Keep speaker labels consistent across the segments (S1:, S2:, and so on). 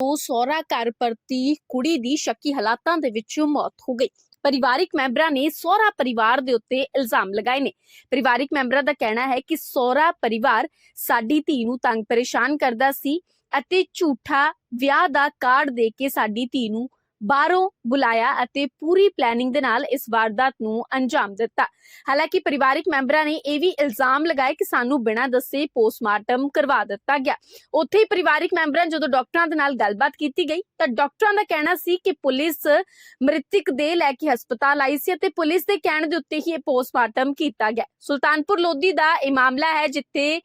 S1: ਤੋਂ ਸਹੁਰਾ ਘਰ ਪਰਤੀ ਕੁੜੀ ਦੀ ਸ਼ੱਕੀ ਹਾਲਾਤਾਂ ਦੇ ਵਿੱਚ ਮੌਤ ਹੋ ਗਈ। ਪਰਿਵਾਰਿਕ ਮੈਂਬਰਾਂ ਨੇ ਸਹੁਰਾ ਪਰਿਵਾਰ ਦੇ ਉੱਤੇ ਇਲਜ਼ਾਮ ਲਗਾਏ ਨੇ। ਪਰਿਵਾਰਿਕ ਮੈਂਬਰਾਂ ਦਾ ਕਹਿਣਾ ਹੈ ਕਿ ਸਹੁਰਾ ਪਰਿਵਾਰ ਸਾਡੀ ਧੀ ਨੂੰ ਤੰਗ ਪਰੇਸ਼ਾਨ ਕਰਦਾ ਸੀ ਅਤੇ ਝੂਠਾ ਵਿਆਹ ਦਾ ਕਾਰਡ ਦੇ ਕੇ ਸਾਡੀ ਧੀ ਨੂੰ ਬਾਹਰੋਂ ਬੁਲਾਇਆ ਅਤੇ ਪੂਰੀ ਪਲੈਨਿੰਗ ਦੇ ਨਾਲ ਇਸ ਵਾਰਦਾਤ ਨੂੰ ਅੰਜਾਮ ਦਿੱਤਾ। ਹਾਲਾਂਕਿ ਪਰਿਵਾਰਿਕ ਮੈਂਬਰਾਂ ਨੇ ਇਹ ਵੀ ਇਲਜ਼ਾਮ ਲਗਾਏ ਕਿ ਸਾਨੂੰ ਬਿਨਾਂ ਦੱਸੇ ਪੋਸਟਮਾਰਟਮ ਕਰਵਾ ਦਿੱਤਾ ਗਿਆ। ਉੱਥੇ ਹੀ ਪਰਿਵਾਰਿਕ ਮੈਂਬਰਾਂ ਜਦੋਂ ਡਾਕਟਰਾਂ ਦੇ ਨਾਲ ਗੱਲਬਾਤ ਕੀਤੀ ਗਈ ਤਾਂ ਡਾਕਟਰਾਂ ਦਾ ਕਹਿਣਾ ਸੀ ਕਿ ਪੁਲਿਸ ਮ੍ਰਿਤਕ ਦੇ ਲੈ ਕੇ ਹਸਪਤਾਲ ਆਈ ਸੀ ਅਤੇ ਪੁਲਿਸ ਦੇ ਕਹਿਣ ਦੇ ਉੱਤੇ ਹੀ ਇਹ ਪੋਸਟਮਾਰਟਮ ਕੀਤਾ ਗਿਆ। ਸੁਲਤਾਨਪੁਰ ਲੋਧੀ ਦਾ ਇਹ ਮਾਮਲਾ ਹੈ ਜਿੱਥੇ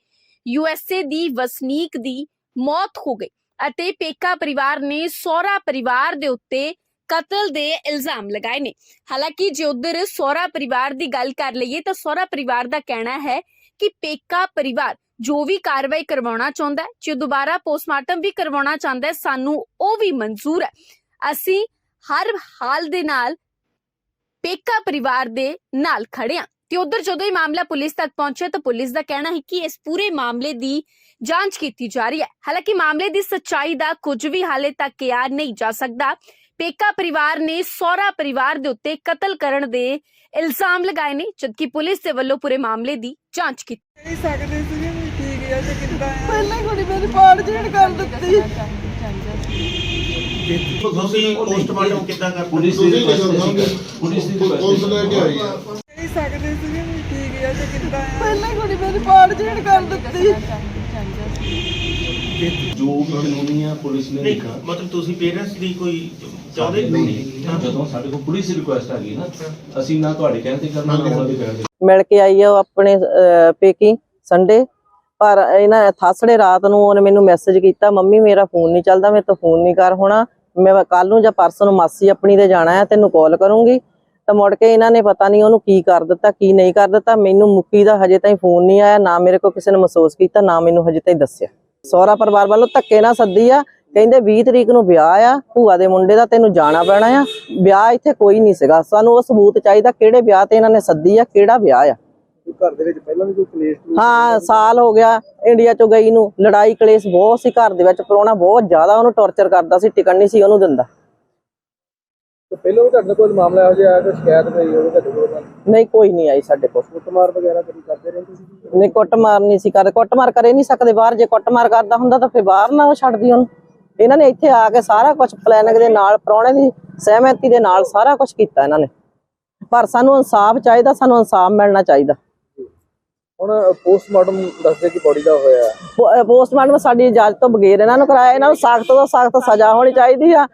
S1: ਯੂਐਸਏ ਦੀ ਵਸਨੀਕ ਦੀ ਮੌਤ ਹੋ ਗਈ। ਅਤੇ ਪੇਕਾ ਪਰਿਵਾਰ ਨੇ ਸਹੁਰਾ ਪਰਿਵਾਰ ਦੇ ਉੱਤੇ ਕਤਲ ਦੇ ਇਲਜ਼ਾਮ ਲਗਾਏ ਨੇ। ਹਾਲਾਂਕਿ ਜੇ ਉਧਰ ਸਹੁਰਾ ਪਰਿਵਾਰ ਦੀ ਗੱਲ ਕਰ ਲਈਏ ਤਾਂ ਸਹੁਰਾ ਪਰਿਵਾਰ ਦਾ ਕਹਿਣਾ ਹੈ ਕਿ ਪੇਕਾ ਪਰਿਵਾਰ ਜੋ ਵੀ ਕਾਰਵਾਈ ਕਰਵਾਉਣਾ ਚਾਹੁੰਦਾ ਹੈ, ਜੇ ਦੁਬਾਰਾ ਪੋਸਟਮਾਰਟਮ ਵੀ ਕਰਵਾਉਣਾ ਚਾਹੁੰਦਾ ਹੈ, ਸਾਨੂੰ ਉਹ ਵੀ ਮਨਜ਼ੂਰ ਹੈ। ਅਸੀਂ ਹਰ ਹਾਲ ਦੇ ਨਾਲ ਪੇਕਾ ਪਰਿਵਾਰ ਦੇ ਨਾਲ ਖੜੇ ਹਾਂ। ਤੇ ਉਧਰ ਜਦੋਂ ਇਹ ਮਾਮਲਾ ਪੁਲਿਸ ਤੱਕ ਪਹੁੰਚਿਆ ਤਾਂ ਪੁਲਿਸ ਦਾ ਕਹਿਣਾ ਹੈ ਕਿ ਇਸ ਪੂਰੇ ਮਾਮਲੇ ਦੀ ਜਾਂਚ ਕੀਤੀ ਜਾ ਰਹੀ ਹੈ ਹਾਲਾਂਕਿ ਮਾਮਲੇ ਦੀ ਸੱਚਾਈ ਦਾ ਕੁਝ ਵੀ ਹਾਲੇ ਤੱਕ ਕਿਹਾ ਨਹੀਂ ਜਾ ਸਕਦਾ ਪੇਕਾ ਪਰਿਵਾਰ ਨੇ ਸਹੁਰਾ ਪਰਿਵਾਰ ਦੇ ਉੱਤੇ ਕਤਲ ਕਰਨ ਦੇ ਇਲਜ਼ਾਮ ਲਗਾਏ ਨੇ ਜਦਕਿ ਪੁਲਿਸ ਦੇ ਵੱਲੋਂ ਪੂਰੇ ਮਾਮਲੇ ਦੀ ਜਾਂਚ ਕੀਤੀ
S2: ਨਹੀਂ ਸਕਦੇ ਸੀਗੇ ਵੀ ਕੀ ਗਿਆ ਤੇ ਕਿੱਦਾਂ ਆ
S3: ਪਹਿਲਾਂ ਕੁੜੀ ਮੇਰੀ ਪਾੜ ਜੀਣ ਕਰ ਦਿੱਤੀ
S4: ਤੁਸੀਂ ਪੋਸਟਮਾਰਟਮ ਕਿੱਦਾਂ ਕਰਦੇ
S5: ਪੁਲਿਸ ਦੀ ਰਿਕੁਐਸਟ ਸੀ ਪੁਲਿਸ ਦੀ
S6: ਪੁਲਿਸ ਲੈ ਕੇ ਆਈ ਆ
S2: ਨਹੀਂ ਸਕਦੇ ਸੀਗੇ ਵੀ ਕੀ ਗਿਆ ਤੇ ਕਿੱਦਾਂ ਆ?
S3: ਪਹਿਲਾਂ ਕੁੜੀ ਮੇਰੀ ਪਾੜ ਜੀਣ ਕਰ ਦਿੱਤੀ।
S5: ਜੋ ਵੀ ਕਾਨੂੰਨੀ ਆ ਪੁਲਿਸ ਨੇ
S4: ਨਹੀਂ
S5: ਲਿਖਾ
S4: ਮਤਲਬ ਤੁਸੀਂ ਪੇਰੈਂਟਸ ਦੀ ਕੋਈ ਚਾਹੁੰਦੇ
S5: ਨਹੀਂ ਜਦੋਂ ਸਾਡੇ ਕੋਲ ਪੁਲਿਸ ਦੀ ਰਿਕੁਐਸਟ ਆ ਗਈ ਨਾ ਅਸੀਂ ਨਾ ਤੁਹਾਡੇ ਕਹਿਣ ਤੇ ਕਰਨਾ ਨਾ ਉਹਨਾਂ ਦੇ ਕਹਿਣ ਤੇ।
S3: ਮਿਲ ਕੇ ਆਈ ਆ ਉਹ ਆਪਣੇ ਅਹ, ਪੇਕੀ ਸੰਡੇ ਪਰ ਇਹਨਾਂ ਥਾਸੜੇ ਰਾਤ ਨੂੰ ਉਹਨੇ ਮੈਨੂੰ ਮੈਸੇਜ ਕੀਤਾ ਮੰਮੀ ਮੇਰਾ ਫੋਨ ਨਹੀਂ ਚੱਲਦਾ ਮੇਰੇ ਤੋਂ ਫੋਨ ਨਹੀਂ ਕਰ ਹੋਣਾ। ਮੈਂ ਕੱਲ ਨੂੰ ਜਾਂ ਪਰਸੋਂ ਨੂੰ ਮਾਸੀ ਆਪਣੀ ਦੇ ਜਾਣਾ ਹੈ ਤੈਨੂੰ ਕਾਲ ਕਰੂੰਗੀ। ਤਾਂ ਮੁੜ ਕੇ ਇਹਨਾਂ ਨੇ ਪਤਾ ਨਹੀਂ ਉਹਨੂੰ ਕੀ ਕਰ ਦਿੱਤਾ ਕੀ ਨਹੀਂ ਕਰ ਦਿੱਤਾ। ਮੈਨੂੰ ਮੁੱਕੀ ਦਾ ਹਜੇ ਤਾਈਂ ਫੋਨ ਨਹੀਂ ਆਇਆ ਨਾ ਮੇਰੇ ਕੋਲ ਕਿਸੇ ਨੇ ਮਹਿਸੂਸ ਕੀਤਾ ਨਾ ਮੈਨੂੰ ਹਜੇ ਤਾਈਂ ਦੱਸਿਆ। ਸਹੁਰਾ ਪਰਿਵਾਰ ਵੱਲੋਂ ਧੱਕੇ ਨਾਲ ਸੱਦੀ ਆ ਕਹਿੰਦੇ 20 ਤਰੀਕ ਨੂੰ ਵਿਆਹ ਆ ਭੂਆ ਦੇ ਮੁੰਡੇ ਦਾ ਤੈਨੂੰ ਜਾਣਾ ਪੈਣਾ ਆ। ਵਿਆਹ ਇੱਥੇ ਕੋਈ ਨਹੀਂ ਸੀਗਾ। ਸਾਨੂੰ ਉਹ ਸਬੂਤ ਚਾਹੀਦਾ ਕਿਹੜੇ ਵਿਆਹ ਤੇ ਇਹਨਾਂ ਨੇ ਸੱਦੀ ਆ ਕਿਹੜਾ ਵਿਆਹ ਆ।
S2: ਘਰ ਦੇ ਵਿੱਚ ਪਹਿਲਾਂ ਵੀ ਕੋਈ ਕਲੇਸ਼
S3: ਹਾਂ ਸਾਲ ਹੋ ਗਿਆ ਇੰਡੀਆ ਚੋਂ ਗਈ ਨੂੰ। ਲੜਾਈ ਕਲੇਸ਼ ਬਹੁਤ ਸੀ ਘਰ ਦੇ ਵਿੱਚ ਪਰੋਣਾ ਬਹੁਤ ਜ਼ਿਆਦਾ ਉਹਨੂੰ ਟੌਰਚਰ ਕਰਦਾ ਸੀ ਟਿਕਣ ਨਹੀਂ ਸੀ ਉਹਨੂੰ ਦਿੰਦਾ।
S2: ਪਹਿਲਾਂ ਵੀ ਤੁਹਾਡੇ ਕੋਲ ਮਾਮਲਾ ਇਹੋ ਜਿਹਾ ਆਇਆ ਕੋਈ ਸ਼ਿਕਾਇਤ ਹੋਈ ਹੋਵੇ ਤੁਹਾਡੇ ਕੋਲ?
S3: ਨਹੀਂ ਕੋਈ ਨਹੀਂ ਆਈ ਸਾਡੇ ਕੋਲ।
S2: ਕੁੱਟਮਾਰ ਵਗੈਰਾ ਕਦੀ ਕਰਦੇ ਰਹਿੰਦੇ ਸੀ
S3: ਨਹੀਂ ਕੁੱਟਮਾਰ ਨਹੀਂ ਸੀ ਕਰਦੇ। ਕੁੱਟਮਾਰ ਕਰੇ ਨਹੀਂ ਸਕਦੇ। ਬਾਹਰ ਜੇ ਕੁੱਟਮਾਰ ਕਰਦਾ ਹੁੰਦਾ ਤਾਂ ਫਿਰ ਬਾਹਰ ਨਾ ਉਹ ਛੱਡਦੀ ਉਹਨੂੰ। ਇਹਨਾਂ ਨੇ ਇੱਥੇ ਆ ਕੇ ਸਾਰਾ ਕੁਝ ਪਲੈਨਿੰਗ ਦੇ ਨਾਲ ਪ੍ਰਾਹੁਣੇ ਦੀ ਸਹਿਮਤੀ ਦੇ ਨਾਲ ਸਾਰਾ ਕੁਝ ਕੀਤਾ ਇਹਨਾਂ ਨੇ। ਪਰ ਸਾਨੂੰ ਇਨਸਾਫ ਚਾਹੀਦਾ ਸਾਨੂੰ ਇਨਸਾਫ ਮਿਲਣਾ ਚਾਹੀਦਾ।
S2: ਹੁਣ ਪੋਸਟਮਾਰਟਮ ਦੱਸਦੇ ਕਿ ਬੋਡੀ ਦਾ ਹੋਇਆ।
S3: ਪੋਸਟਮਾਰਟਮ ਸਾਡੀ ਇਜਾਜ਼ਤ ਤੋਂ ਬਗੈਰ ਇਹਨਾਂ ਨੂੰ ਕਰਾਇਆ। ਇਹਨਾਂ ਨੂੰ ਸਖਤ ਤੋਂ ਸਖਤ ਸਜ਼ਾ ਹੋਣੀ ਚਾਹੀਦੀ ਆ।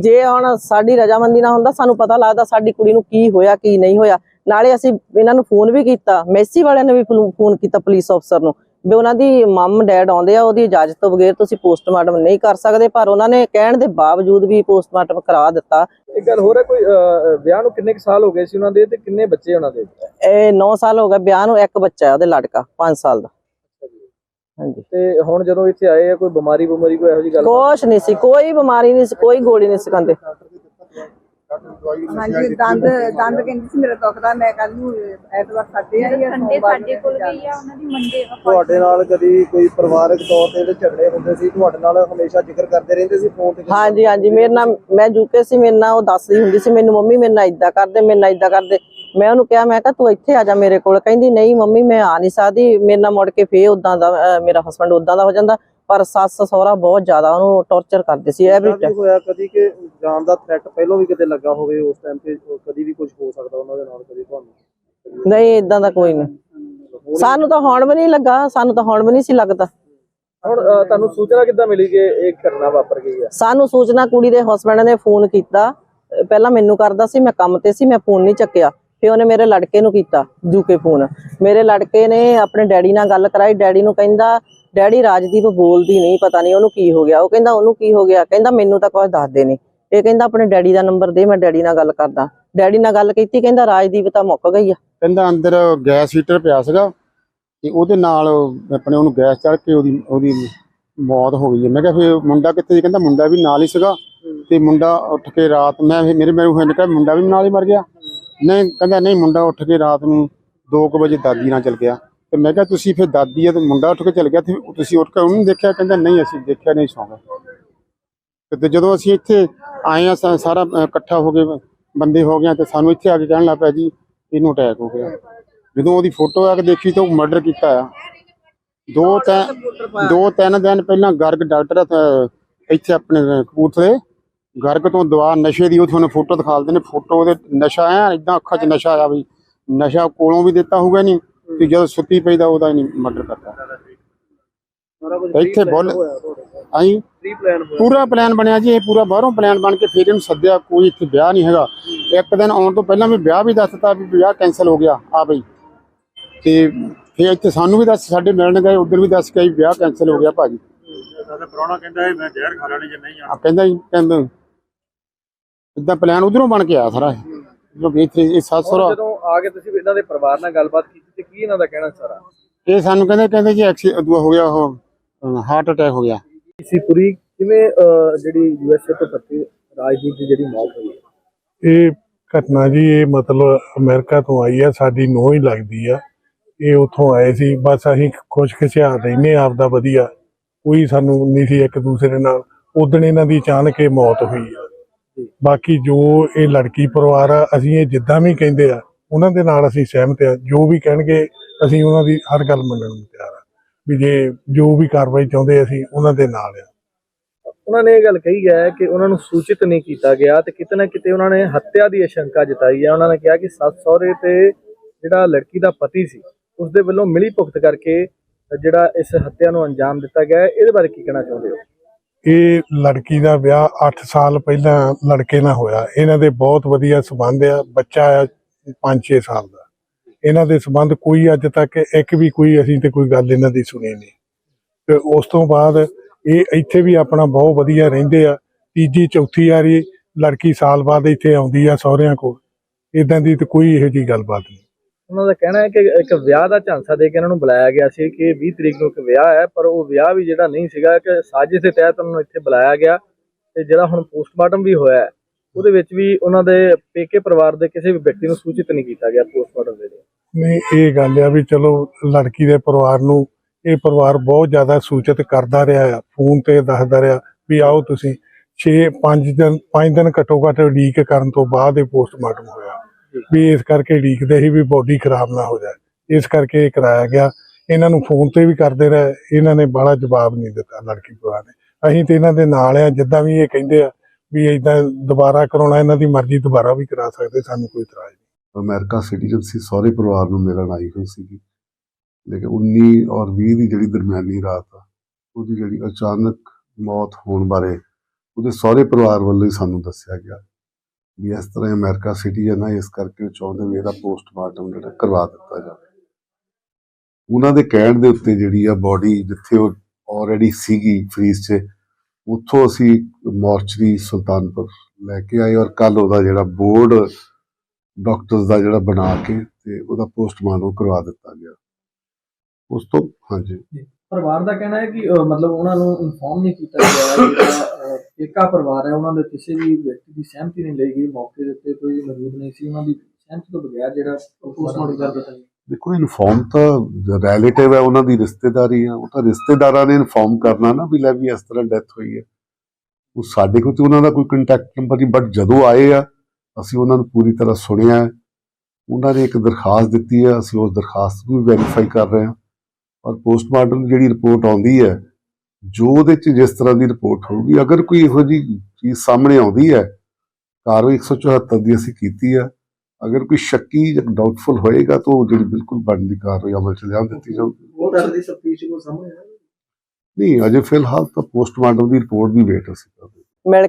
S3: ਜੇ ਹੁਣ ਸਾਡੀ ਰਜਾਮੰਦੀ ਨਾ ਹੁੰਦਾ, ਸਾਨੂੰ ਪਤਾ ਲੱਗਦਾ ਸਾਡੀ ਕੁੜੀ ਨੂੰ ਕੀ ਹੋਇਆ, ਕੀ ਨਹੀਂ ਹੋਇਆ। ਨਾਲੇ ਅਸੀਂ ਇਹਨਾਂ ਨੂੰ ਫੋਨ ਵੀ ਕੀਤਾ। ਮੈਸੀ ਵਾਲਿਆਂ ਨੇ ਵੀ ਫੋਨ ਕੀਤਾ ਪੁਲਿਸ ਅਫਸਰ ਨੂੰ। ਵੀ ਉਹਨਾਂ ਦੀ ਮੰਮ ਡੈਡ ਆਉਂਦੇ ਆ ਉਹਦੀ ਇਜਾਜ਼ਤ ਤੋਂ ਬਗੈਰ ਤੁਸੀਂ ਪੋਸਟਮਾਰਟਮ ਨਹੀਂ ਕਰ ਸਕਦੇ ਪਰ ਉਹਨਾਂ ਨੇ ਕਹਿਣ ਦੇ ਬਾਵਜੂਦ ਵੀ ਪੋਸਟਮਾਰਟਮ ਕਰਾ ਦਿੱਤਾ।
S2: ਇੱਕ ਗੱਲ ਹੋਰ ਹੈ ਕੋਈ ਵਿਆਹ ਨੂੰ ਕਿੰਨੇ ਸਾਲ ਹੋ ਗਏ ਸੀ ਉਹਨਾਂ ਦੇ ਤੇ ਕਿੰਨੇ ਬੱਚੇ ਉਹਨਾਂ ਦੇ?
S3: ਇਹ 9 ਸਾਲ ਹੋ ਗਏ ਵਿਆਹ ਨੂੰ ਇੱਕ ਬੱਚਾ ਹੈ ਉਹਦੇ ਲੜਕਾ 5 ਸਾਲ ਦਾ। ਹਾਂਜੀ।
S2: ਤੇ ਹੁਣ ਜਦੋਂ ਇੱਥੇ ਆਏ ਆ ਕੋਈ ਬਿਮਾਰੀ ਬਿਮਾਰੀ ਕੋਈ ਇਹੋ ਜਿਹੀ ਗੱਲ
S3: ਕੁਛ ਨਹੀਂ ਸੀ ਕੋਈ ਬਿਮਾਰੀ ਨਹੀਂ ਸੀ ਕੋਈ ਗੋਲੀ ਨਹੀਂ ਸੀ
S7: ਹਾਂਜੀ ਦੰਦ ਦੰਦ ਕਹਿੰਦੀ ਸੀ ਮੇਰਾ ਦੁਖਦਾ ਮੈਂ ਕੱਲ ਨੂੰ ਐਤਵਾਰ ਸਾਡੇ ਆਈ ਆ
S8: ਸੰਡੇ ਸਾਡੇ ਕੋਲ ਗਈ ਆ ਉਹਨਾਂ ਦੀ ਮੰਡੇ
S2: ਤੁਹਾਡੇ ਨਾਲ ਕਦੀ ਕੋਈ ਪਰਿਵਾਰਕ ਤੌਰ ਤੇ ਇਹਦੇ ਝਗੜੇ ਹੁੰਦੇ ਸੀ? ਤੁਹਾਡੇ ਨਾਲ ਹਮੇਸ਼ਾ ਜ਼ਿਕਰ ਕਰਦੇ ਰਹਿੰਦੇ ਸੀ ਫੋਨ ਤੇ?
S3: ਹਾਂਜੀ ਹਾਂਜੀ ਮੇਰੇ ਨਾਲ ਮੈਂ ਜੂਕੇ ਸੀ ਮੇਰੇ ਨਾਲ ਉਹ ਦੱਸਦੀ ਹੁੰਦੀ ਸੀ ਮੈਨੂੰ ਮੰਮੀ ਮੇਰੇ ਨਾਲ ਇਦਾਂ ਕਰਦੇ ਮੇਰੇ ਨਾਲ ਇਦਾਂ ਕਰਦੇ। ਮੈਂ ਉਹਨੂੰ ਕਿਹਾ ਮੈਂ ਕਿਹਾ ਤੂੰ ਇੱਥੇ ਆ ਜਾ ਮੇਰੇ ਕੋਲ। ਕਹਿੰਦੀ ਨਹੀਂ ਮੰਮੀ ਮੈਂ ਆ ਨਹੀਂ ਸਕਦੀ। ਮੇਰੇ ਨਾਲ ਮੁੜ ਕੇ ਫੇਰ ਉਦਾਂ ਦਾ ਅਹ, ਮੇਰਾ ਹਸਬੰਡ ਉਦਾਂ ਦਾ ਹੋ ਜਾਂਦਾ। ਪਰ ਸੱਸ ਸਹੁਰਾ ਬਹੁਤ ਜ਼ਿਆਦਾ ਉਹਨੂੰ ਟੌਰਚਰ ਕਰਦੇ ਸੀ ਐਵਰੀ
S2: ਵੀ ਹੋਇਆ ਕਦੀ ਕਿ ਜਾਨ ਦਾ ਥ੍ਰੈਟ ਪਹਿਲਾਂ ਵੀ ਕਿਤੇ ਲੱਗਾ ਹੋਵੇ ਉਸ ਟਾਈਮ ਤੇ ਕਦੀ ਵੀ ਕੁਝ ਹੋ ਸਕਦਾ ਉਹਨਾਂ ਦੇ ਨਾਲ ਕਦੀ ਤੁਹਾਨੂੰ?
S3: ਨਹੀਂ ਇਦਾਂ ਦਾ ਕੋਈ ਨਹੀਂ। ਸਾਨੂੰ ਤਾਂ ਹੁਣ ਵੀ ਨਹੀਂ ਲੱਗਾ ਸਾਨੂੰ ਤਾਂ ਹੁਣ ਵੀ ਨਹੀਂ ਸੀ ਲੱਗਦਾ।
S2: ਹੁਣ ਤੁਹਾਨੂੰ ਸੂਚਨਾ ਕਿੱਦਾਂ ਮਿਲੀ ਕਿ ਇਹ ਘਟਨਾ ਵਾਪਰ ਗਈ ਹੈ
S3: ਸਾਨੂੰ ਸੂਚਨਾ ਕੁੜੀ ਦੇ ਹਸਬੰਡ ਨੇ ਫੋਨ ਕੀਤਾ। ਪਹਿਲਾਂ ਮੈਨੂੰ ਕਰਦਾ ਸੀ ਮੈਂ ਕੰਮ ਤੇ ਸੀ ਮੈਂ ਫੋਨ ਨਹੀਂ ਚੱਕਿਆ। ਫਿਰ ਉਹਨੇ ਮੇਰੇ ਲੜਕੇ ਨੂੰ ਕੀਤਾ ਜੂਕੇ ਫੋਨ ਮੇਰੇ ਲੜਕੇ ਨੇ ਆਪਣੇ ਡੈਡੀ ਨਾਲ ਗੱਲ ਕਰਾਈ ਡੈਡੀ ਨੂੰ ਕਹਿੰਦਾ ਡੈਡੀ ਰਾਜਦੀਪ ਬੋਲਦੀ ਨਹੀਂ, ਪਤਾ ਨਹੀਂ ਉਹਨੂੰ ਕੀ ਹੋ ਗਿਆ। ਉਹ ਕਹਿੰਦਾ ਉਹਨੂੰ ਕੀ ਹੋ ਗਿਆ? ਕਹਿੰਦਾ ਮੈਨੂੰ ਤਾਂ ਕੁਝ ਦੱਸਦੇ ਨਹੀਂ। ਇਹ ਕਹਿੰਦਾ ਆਪਣੇ ਡੈਡੀ ਦਾ ਨੰਬਰ ਦੇ, ਮੈਂ ਡੈਡੀ ਨਾਲ ਗੱਲ ਕਰਦਾ। ਡੈਡੀ ਨਾਲ ਗੱਲ ਕੀਤੀ, ਕਹਿੰਦਾ ਰਾਜਦੀਪ ਤਾਂ ਮੁੱਕ ਗਈ ਆ।
S6: ਕਹਿੰਦਾ ਅੰਦਰ ਗੈਸ ਹੀਟਰ ਪਿਆ ਸੀਗਾ ਤੇ ਉਹਦੇ ਨਾਲ ਆਪਣੇ ਉਹਨੂੰ ਗੈਸ ਚੜ ਕੇ ਉਹਦੀ ਉਹਦੀ ਮੌਤ ਹੋ ਗਈ ਮੈਂ ਕਿਹਾ ਫਿਰ ਮੁੰਡਾ ਕਿੱਥੇ ਸੀ? ਕਹਿੰਦਾ ਮੁੰਡਾ ਵੀ ਨਾਲ ਹੀ ਸੀਗਾ ਤੇ ਮੁੰਡਾ ਉੱਠ ਕੇ ਰਾਤ ਮੈਂ ਫਿਰ ਮੇਰੇ ਮੈਨੂੰ ਹੋਇਆ ਕਿ ਮੁੰਡਾ ਵੀ ਨਾਲ ਹੀ ਮਰ ਗਿਆ। ਨਹੀਂ, ਕਹਿੰਦਾ ਨਹੀਂ, ਮੁੰਡਾ ਉੱਠ ਕੇ ਰਾਤ ਨੂੰ 2 ਵਜੇ ਦਾਦੀ ਨਾਲ ਚਲ ਗਿਆ। ਤੇ ਮੈਂ ਕਿਹਾ ਤੁਸੀਂ ਫਿਰ ਦਾਦੀ ਹੈ ਤੇ ਮੁੰਡਾ ਉੱਠ ਕੇ ਚਲ ਗਿਆ ਤੇ ਤੁਸੀਂ ਉੱਠ ਕੇ ਉਹਨੂੰ ਦੇਖਿਆ ਕਹਿੰਦਾ ਨਹੀਂ ਅਸੀਂ ਦੇਖਿਆ ਨਹੀਂ ਸੌਂ ਗਏ ਤੇ ਜਦੋਂ ਅਸੀਂ ਇੱਥੇ ਆਏ ਆ ਸਾਰਾ ਇਕੱਠਾ ਹੋ ਕੇ ਬੰਦੇ ਹੋ ਗਏ ਤੇ ਸਾਨੂੰ ਇੱਥੇ ਆ ਕੇ ਕਹਿਣ ਲੱਗ ਪਿਆ ਜੀ ਇਹਨੂੰ ਅਟੈਕ ਹੋ ਗਿਆ। ਜਦੋਂ ਉਹਦੀ ਫੋਟੋ ਆ ਕੇ ਦੇਖੀ ਤਾਂ ਉਹ ਮਰਡਰ ਕੀਤਾ ਆ। ਦੋ ਤਿੰਨ ਦੋ ਤਿੰਨ ਦਿਨ ਪਹਿਲਾਂ ਗਰਗ ਡਾਕਟਰ ਇੱਥੇ ਆਪਣੇ ਕਪੂਰਥਲੇ ਗਰਗ ਤੋਂ ਦਵਾ ਨਸ਼ੇ ਦੀ ਉਹ ਤੁਹਾਨੂੰ ਫੋਟੋ ਦਿਖਾ ਦਿੰਦੇ ਨੇ। ਫੋਟੋ ਉਹਦੇ ਨਸ਼ਾ ਆ ਇਦਾਂ ਅੱਖਾਂ 'ਚ ਨਸ਼ਾ ਆ ਵੀ। ਨਸ਼ਾ ਕੋਲੋਂ ਵੀ ਦਿੱਤਾ ਹੋਊਗਾ ਨਹੀਂ। ਤੇ ਜਦੋਂ ਸੁੱਤੀ ਪਈ ਦਾ ਉਹਦਾ ਨਹੀਂ ਮਰਡਰ ਕਰਤਾ। ਇੱਥੇ ਬੋਲ- ਆਈ।
S2: ਪ੍ਰੀ ਪਲਾਨ
S6: ਬਣਿਆ ਜੀ ਇਹ ਪੂਰਾ ਬਾਹਰੋਂ ਪਲਾਨ ਬਣ ਕੇ ਫਿਰ ਇਹਨੂੰ ਸੱਦਿਆ ਕੋਈ ਇੱਥੇ ਵਿਆਹ ਨਹੀਂ ਹੈਗਾ। ਇੱਕ ਦਿਨ ਆਉਣ ਤੋਂ ਪਹਿਲਾਂ ਵੀ ਵਿਆਹ ਵੀ ਦੱਸ ਦਿੱਤਾ ਵੀ ਵਿਆਹ ਕੈਨਸਲ ਹੋ ਗਿਆ ਆ ਬਈ। ਤੇ ਫਿਰ ਇੱਥੇ ਸਾਨੂੰ ਵੀ ਦੱਸ ਸਾਡੇ ਮਿਲਣ ਗਏ ਉਧਰ ਵੀ ਦੱਸ ਕੇ ਆਈ ਵਿਆਹ ਕੈਨਸਲ ਹੋ ਗਿਆ ਭਾਜੀ।
S4: ਸਾਡਾ ਪ੍ਰਾਹੁਣਾ ਕਹਿੰਦਾ ਮੈਂ ਜ਼ਹਿਰ ਖਾ ਲੈਣੀ ਜੇ ਨਹੀਂ
S6: ਆ ਕਹਿੰਦਾ ਜੀ ਕਹਿੰਦਾ ਇਦਾਂ ਪਲਾਨ ਉਧਰੋਂ ਬਣ ਕੇ ਆਇਆ ਸਾਰਾ ਇਹ। ਜੋ ਵੀ ਇੱਥੇ ਇਹ ਸੱਸ ਸਹੁਰਾ
S2: ਜਦੋਂ ਆ ਕੇ ਤੁਸੀਂ ਇਹਨਾਂ ਦੇ ਪਰਿਵਾਰ ਨਾਲ ਗੱਲਬਾਤ ਕੀਤੀ? ਤੇ ਕੀ ਇਹਨਾਂ ਦਾ ਕਹਿਣਾ ਸਾਰਾ?
S6: ਇਹ ਸਾਨੂੰ ਕਹਿੰਦੇ ਕਹਿੰਦੇ ਜੀ ਐਕਸੀ ਦੁਆ ਹੋ ਗਿਆ ਉਹ ਹਾਰਟ ਅਟੈਕ ਹੋ ਗਿਆ।
S2: ਇਸੀਪੁਰੀ ਕਿਵੇਂ ਅਹ, ਜਿਹੜੀ ਯੂਐਸਏ ਤੋਂ ਪੱਤੀ ਰਾਜਦੀਪ ਦੀ ਜਿਹੜੀ ਮੌਤ ਹੋਈ? ਹੈ
S9: ਇਹ ਘਟਨਾ ਜੀ ਇਹ ਮਤਲਬ ਅਮਰੀਕਾ ਤੋਂ ਆਈ ਆ ਸਾਡੀ ਨੋਹ ਹੀ ਲੱਗਦੀ ਆ। ਇਹ ਉੱਥੋਂ ਆਏ ਸੀ ਬਸ ਅਸੀਂ ਖੁਸ਼ ਖਿਆਲ ਰਹਿੰਦੇ ਆਪ ਦਾ ਵਧੀਆ। ਕੋਈ ਸਾਨੂੰ ਨਹੀਂ ਸੀ ਇੱਕ ਦੂਸਰੇ ਨਾਲ। ਉਦਣ ਇਹਨਾਂ ਦੀ ਅਚਾਨਕ ਇਹ ਮੌਤ ਹੋਈ ਆ। ਬਾਕੀ ਜੋ ਇਹ ਲੜਕੀ ਪਰਿਵਾਰ ਆ ਅਸੀਂ ਇਹ ਜਿੱਦਾਂ ਵੀ ਕਹਿੰਦੇ ਆ ਉਹਨਾਂ ਦੇ ਨਾਲ ਅਸੀਂ ਸਹਿਮਤ ਆ ਜੋ ਵੀ ਕਹਿਣਗੇ ਅਸੀਂ ਉਹਨਾਂ ਦੀ ਹਰ ਗੱਲ ਮੰਨਣ ਨੂੰ ਤਿਆਰ ਆ ਵੀ ਜੇ ਜੋ ਵੀ ਕਾਰਵਾਈ ਚਾਹੁੰਦੇ ਅਸੀਂ ਉਹਨਾਂ ਦੇ ਨਾਲ ਆ
S2: ਉਹਨਾਂ ਨੇ ਇਹ ਗੱਲ ਕਹੀ ਹੈ ਕਿ ਉਹਨਾਂ ਨੂੰ ਸੂਚਿਤ ਨਹੀਂ ਕੀਤਾ ਗਿਆ ਤੇ ਕਿਤੇ ਨਾ ਕਿਤੇ ਉਹਨਾਂ ਨੇ ਹੱਤਿਆ ਦੀ ਆਸ਼ੰਕਾ ਜਤਾਈ ਹੈ। ਉਹਨਾਂ ਨੇ ਕਿਹਾ ਕਿ ਸੱਸ ਸਹੁਰੇ ਤੇ ਜਿਹੜਾ ਲੜਕੀ ਦਾ ਪਤੀ ਸੀ ਉਸ ਦੇ ਵੱਲੋਂ ਮਿਲੀ ਭੁਗਤ ਕਰਕੇ ਜਿਹੜਾ ਇਸ ਹੱਤਿਆ ਨੂੰ ਅੰਜਾਮ ਦਿੱਤਾ ਗਿਆ ਇਹਦੇ ਬਾਰੇ ਕੀ ਕਹਿਣਾ ਚਾਹੁੰਦੇ ਹੋ?
S9: ਇਹ ਲੜਕੀ ਦਾ ਵਿਆਹ 8 ਸਾਲ ਪਹਿਲਾਂ ਲੜਕੇ ਨਾਲ ਹੋਇਆ। ਇਹਨਾਂ ਦੇ ਬਹੁਤ ਵਧੀਆ ਸਬੰਧ ਆ। ਬੱਚਾ ਆ 5-6 ਸਾਲ ਦਾ। ਇਹਨਾਂ ਦੇ ਸੰਬੰਧ ਕੋਈ ਅੱਜ ਤੱਕ ਇੱਕ ਵੀ ਕੋਈ ਅਸੀਂ ਤੇ ਕੋਈ ਗੱਲ ਇਹਨਾਂ ਦੀ ਸੁਣੀ ਨਹੀਂ। ਤੇ ਉਸ ਤੋਂ ਬਾਅਦ ਇਹ ਇੱਥੇ ਵੀ ਆਪਣਾ ਬਹੁਤ ਵਧੀਆ ਰਹਿੰਦੇ ਆ। ਤੀਜੀ ਚੌਥੀ ਵਾਰੀ ਲੜਕੀ ਸਾਲ ਬਾਅਦ ਇੱਥੇ ਆਉਂਦੀ ਆ ਸਹੁਰਿਆਂ ਕੋਲ। ਇਦਾਂ ਦੀ ਤੇ ਕੋਈ ਇਹੋ ਜੀ ਗੱਲਬਾਤ ਨਹੀਂ।
S2: ਉਹਨਾਂ ਦਾ ਕਹਿਣਾ ਹੈ ਕਿ ਇੱਕ ਵਿਆਹ ਦਾ ਝਾਂਸਾ ਦੇ ਕੇ ਇਹਨਾਂ ਨੂੰ ਬੁਲਾਇਆ ਗਿਆ ਸੀ ਕਿ 20 ਤਰੀਕ ਨੂੰ ਇੱਕ ਵਿਆਹ ਹੈ ਪਰ ਉਹ ਵਿਆਹ ਵੀ ਜਿਹੜਾ ਨਹੀਂ ਸੀਗਾ ਕਿ ਸਾਜ਼ਿਸ਼ ਦੇ ਤਹਿਤ ਉਹਨਾਂ ਨੂੰ ਇੱਥੇ ਬੁਲਾਇਆ ਗਿਆ। ਤੇ ਜਿਹੜਾ ਹੁਣ ਪੋਸਟਮਾਰਟਮ ਵੀ ਹੋਇਆ ਹੈ, ਉਹਦੇ ਵਿੱਚ ਵੀ ਉਹਨਾਂ ਦੇ ਪੇਕੇ ਪਰਿਵਾਰ ਦੇ ਕਿਸੇ ਵੀ ਵਿਅਕਤੀ ਨੂੰ ਸੂਚਿਤ ਨਹੀਂ ਕੀਤਾ ਗਿਆ ਪੋਸਟਮਾਰਟਮ ਦੇ ਲਈ।
S9: ਨਹੀਂ ਇਹ ਗੱਲ ਆ ਵੀ ਚਲੋ ਲੜਕੀ ਦੇ ਪਰਿਵਾਰ ਨੂੰ ਇਹ ਪਰਿਵਾਰ ਬਹੁਤ ਜ਼ਿਆਦਾ ਸੂਚਿਤ ਕਰਦਾ ਰਿਹਾ ਆ ਫੋਨ ਤੇ ਦੱਸਦਾ ਰਿਹਾ ਵੀ ਆਓ ਤੁਸੀਂ। 6 5 ਦਿਨ 5 ਦਿਨ ਘੱਟੋ ਘੱਟ ਉਡੀਕ ਕਰਨ ਤੋਂ ਬਾਅਦ ਇਹ ਪੋਸਟਮਾਰਟਮ ਹੋਇਆ। ਵੀ ਇਸ ਕਰਕੇ ਉਡੀਕਦੇ ਸੀ ਵੀ ਬੋਡੀ ਖਰਾਬ ਨਾ ਹੋ ਜਾਏ। ਇਸ ਕਰਕੇ ਇਹ ਕਰਾਇਆ ਗਿਆ। ਇਹਨਾਂ ਨੂੰ ਫੋਨ ਤੇ ਵੀ ਕਰਦੇ ਰਹੇ। ਇਹਨਾਂ ਨੇ ਬੜਾ ਜਵਾਬ ਨਹੀਂ ਦਿੱਤਾ ਲੜਕੀ ਪਰਿਵਾਰ ਨੇ। ਅਸੀਂ ਤੇ ਇਹਨਾਂ ਦੇ ਨਾਲ ਆ ਜਿੱਦਾਂ ਵੀ ਇਹ ਕਹਿੰਦੇ ਆ ਵੀ ਇਦਾਂ ਦੁਬਾਰਾ ਕਰਾਉਣਾ, ਇਹਨਾਂ ਦੀ ਮਰਜ਼ੀ ਦੁਬਾਰਾ ਵੀ ਕਰਾ ਸਕਦੇ, ਸਾਨੂੰ ਕੋਈ ਇਤਰਾਜ਼ ਨਹੀਂ।
S10: ਅਮਰੀਕਾ ਸਿਟੀਜ਼ਨ ਸੀ ਸਹੁਰੇ ਪਰਿਵਾਰ ਨੂੰ ਮਿਲਣ ਆਈ ਹੋਈ ਸੀਗੀ। ਲੇਕਿਨ 19 ਔਰ 20 ਦੀ ਜਿਹੜੀ ਦਰਮਿਆਨੀ ਰਾਤ ਆ, ਉਹਦੀ ਜਿਹੜੀ ਅਚਾਨਕ ਮੌਤ ਹੋਣ ਬਾਰੇ ਉਹਦੇ ਸਹੁਰੇ ਪਰਿਵਾਰ ਵੱਲੋਂ ਹੀ ਸਾਨੂੰ ਦੱਸਿਆ ਗਿਆ ਵੀ ਇਸ ਤਰ੍ਹਾਂ ਇਹ ਅਮਰੀਕਾ ਸਿਟੀਜ਼ਨ ਆ ਇਸ ਕਰਕੇ ਉਹ ਚਾਹੁੰਦੇ ਵੀ ਇਹਦਾ ਪੋਸਟਮਾਰਟਮ ਜਿਹੜਾ ਕਰਵਾ ਦਿੱਤਾ ਜਾਵੇ। ਉਹਨਾਂ ਦੇ ਕਹਿਣ ਦੇ ਉੱਤੇ ਜਿਹੜੀ ਆ ਬੋਡੀ ਜਿੱਥੇ ਉਹ ਆਲਰੇਡੀ ਸੀਗੀ ਫ੍ਰੀਜ਼ 'ਚ ਉੱਥੋਂ ਅਸੀਂ ਮੋਰਚਰੀ ਸੁਲਤਾਨਪੁਰ ਲੈ ਕੇ ਆਏ ਔਰ ਕੱਲ ਉਹਦਾ ਜਿਹੜਾ ਬੋਰਡ ਡਾਕਟਰਸ ਦਾ ਜਿਹੜਾ ਬਣਾ ਕੇ ਤੇ ਉਹਦਾ ਪੋਸਟਮਾਰਟਮ ਕਰਵਾ ਦਿੱਤਾ ਗਿਆ। ਉਸ ਤੋਂ, ਹਾਂਜੀ।
S2: ਪਰਿਵਾਰ ਦਾ ਕਹਿਣਾ ਹੈ ਕਿ ਮਤਲਬ ਉਹਨਾਂ ਨੂੰ ਇਨਫੋਰਮ ਨਹੀਂ ਕੀਤਾ ਗਿਆ ਜਿਹੜਾ ਏਕਾ ਪਰਿਵਾਰ ਹੈ, ਉਹਨਾਂ ਦੇ ਕਿਸੇ ਵੀ ਵਿਅਕਤੀ ਦੀ ਸਹਿਮਤੀ ਨਹੀਂ ਲਈ ਗਈ, ਮੌਕੇ ਦੇ ਉੱਤੇ ਕੋਈ ਮੌਜੂਦ ਨਹੀਂ ਸੀ, ਉਹਨਾਂ ਦੀ ਸਹਿਮਤੀ ਤੋਂ ਬਗੈਰ ਜਿਹੜਾ ਪੋਸਟਮਾਰਟਮ ਕਰ ਦਿੱਤਾ ਗਿਆ।
S10: ਦੇਖੋ, ਇਨਫੋਰਮ ਤਾਂ ਰਿਲੇਟਿਵ ਹੈ, ਉਹਨਾਂ ਦੀ ਰਿਸ਼ਤੇਦਾਰੀ ਆ ਉਹ ਤਾਂ ਰਿਸ਼ਤੇਦਾਰਾਂ ਨੇ ਇਨਫੋਰਮ ਕਰਨਾ ਨਾ ਵੀ ਲੈ ਵੀ ਇਸ ਤਰ੍ਹਾਂ ਡੈਥ ਹੋਈ ਹੈ। ਉਹ ਸਾਡੇ ਕੋਲ ਤੇ ਉਹਨਾਂ ਦਾ ਕੋਈ ਕੰਟੈਕਟ ਨੰਬਰ ਨਹੀਂ ਬਟ ਜਦੋਂ ਆਏ ਆ, ਅਸੀਂ ਉਹਨਾਂ ਨੂੰ ਪੂਰੀ ਤਰ੍ਹਾਂ ਸੁਣਿਆ ਉਹਨਾਂ ਨੇ ਇੱਕ ਦਰਖਾਸਤ ਦਿੱਤੀ ਹੈ, ਅਸੀਂ ਉਸ ਦਰਖਾਸਤ ਨੂੰ ਵੀ ਵੈਰੀਫਾਈ ਕਰ ਰਹੇ ਹਾਂ। ਔਰ ਪੋਸਟਮਾਰਟਮ ਜਿਹੜੀ ਰਿਪੋਰਟ ਆਉਂਦੀ ਹੈ, ਜੋ ਉਹਦੇ ਚ ਜਿਸ ਤਰ੍ਹਾਂ ਦੀ ਰਿਪੋਰਟ ਹੋਊਗੀ, ਅਗਰ ਕੋਈ ਇਹੋ ਜਿਹੀ ਚੀਜ਼ ਸਾਹਮਣੇ ਆਉਂਦੀ ਹੈ, ਕਾਰਵਾਈ 174 ਦੀ ਅਸੀਂ ਕੀਤੀ ਹੈ। ਅਗਰ ਕੋਈ ਸ਼ੱਕੀ ਜਾਂ ਡਾਊਟਫੁਲ ਹੋਏਗਾ ਤਾਂ ਉਹ ਜਿਹੜੀ ਬਿਲਕੁਲ ਬਣਦੀ ਕਾਰਵਾਈ ਅਮਲ ਚ ਲਿਆ ਦਿੱਤੀ ਜਾਊਗੀ
S2: ਉਹ ਤਰ੍ਹਾਂ ਦੀ ਸਫਤੀਸ਼ ਕੋ ਆਇਆ
S10: ਨਹੀਂ ਅਜੇ ਫਿਲਹਾਲ ਤਾਂ ਪੋਸਟਮਾਰਟਮ ਦੀ ਰਿਪੋਰਟ ਦੀ ਵੇਟ ਅਸੀਂ ਕਰ ਰਹੇ ਹਾਂ।
S3: ਮਿਲ